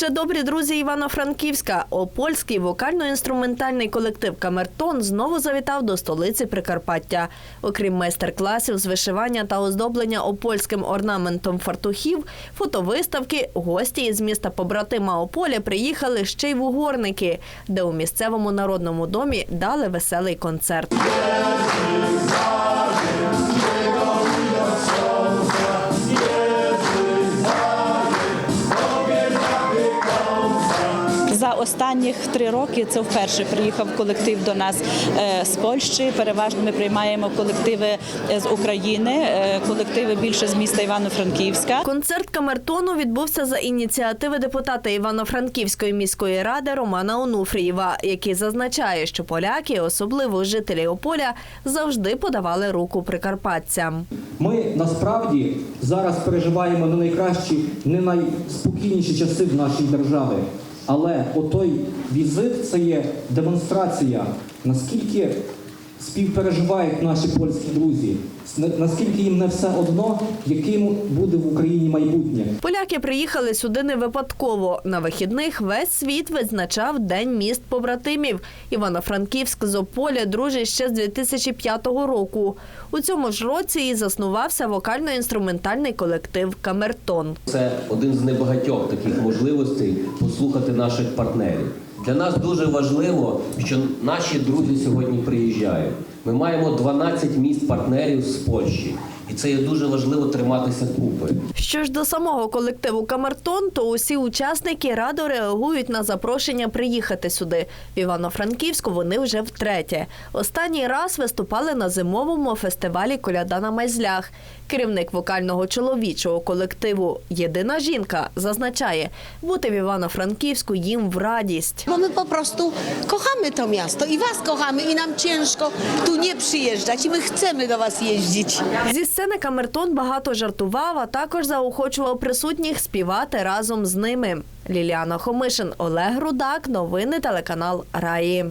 добрі друзі Івано-Франківська. Опольський вокально-інструментальний колектив Камертон знову завітав до столиці Прикарпаття. Окрім майстер-класів з вишивання та оздоблення опольським орнаментом фартухів, фотовиставки, гості із міста побратима Ополя приїхали ще й в Угорники, де у місцевому народному домі дали веселий концерт. Останніх три роки це вперше приїхав колектив до нас е, з Польщі. Переважно ми приймаємо колективи е, з України, е, колективи більше з міста Івано-Франківська. Концерт камертону відбувся за ініціативи депутата Івано-Франківської міської ради Романа Онуфрієва, який зазначає, що поляки, особливо жителі Ополя, завжди подавали руку прикарпатцям. Ми насправді зараз переживаємо не найкращі, не найспокійніші часи в нашій державі. Але отой візит це є демонстрація, наскільки співпереживають наші польські друзі, на- наскільки їм не все одно, яким буде в Україні майбутнє. Поляки приїхали сюди не випадково. На вихідних весь світ відзначав День міст побратимів. Івано-Франківськ з Ополя дружить ще з 2005 року. У цьому ж році і заснувався вокально-інструментальний колектив Камертон. Це один з небагатьох таких можливостей послухати наших партнерів. Для нас дуже важливо, що наші друзі сьогодні приїжджають. Ми маємо 12 міст партнерів з Польщі, і це є дуже важливо триматися купи. Що ж до самого колективу Камертон, то усі учасники радо реагують на запрошення приїхати сюди. В Івано-Франківську вони вже втретє. Останній раз виступали на зимовому фестивалі Коляда на Майзлях. Керівник вокального чоловічого колективу Єдина жінка зазначає, бути в Івано-Франківську їм в радість. My po prostu kochamy to miasto i was kochamy i nam ciężko tu nie przyjeżdżać i my chcemy do was jeździć. Зі сцени Камертон багато жартував, а також заохочував присутніх співати разом з ними. Ліліана Хомишин, Олег Рудак, новини телеканал Раї.